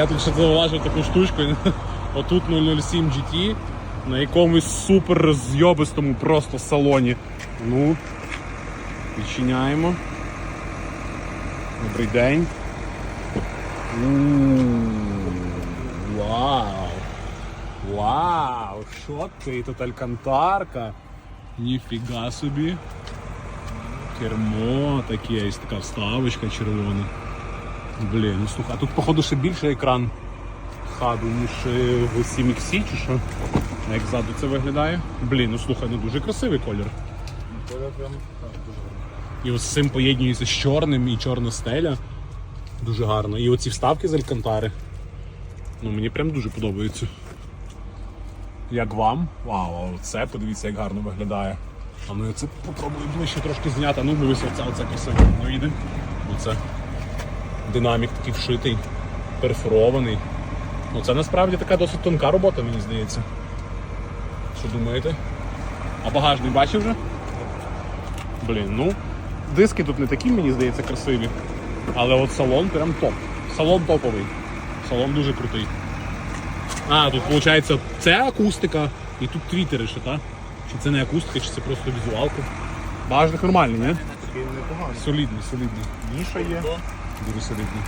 Я тут ще зауважив таку штучку. Отут 007 GT на якомусь супер розйобистому просто салоні. Ну, відчиняємо. Добрий день. У, Вау! Вау! Що ти? Тут алькантарка. Ніфіга собі. Кермо таке, є така вставочка червона. Блін, ну слухай, а тут походу ще більше екран хаду, ніж е, в 7XC чи що. Як ззаду це виглядає? Блін, ну слухай, ну дуже красивий колір. Коля прям дуже гарно. І ось з цим поєднується з чорним і чорна стеля. Дуже гарно. І оці вставки з алькантари. Ну мені прям дуже подобається. Як вам? Вау, а оце подивіться, як гарно виглядає. А ну я це попробую ближче трошки зняти. Ну дивись, оце, оце красиво. Ну йде. Оце. Динамік такий вшитий, перфорований. Ну це насправді така досить тонка робота, мені здається. Що думаєте? А багажник бачив вже? Блін, ну. Диски тут не такі, мені здається, красиві. Але от салон прям топ. Салон топовий. Салон дуже крутий. А, тут виходить, це акустика і тут твітери ще, так? Чи це не акустика, чи це просто візуалка. Багажник нормальний, не? Такий непоганий. Солідний, солідний. Ніша є дуже солідні.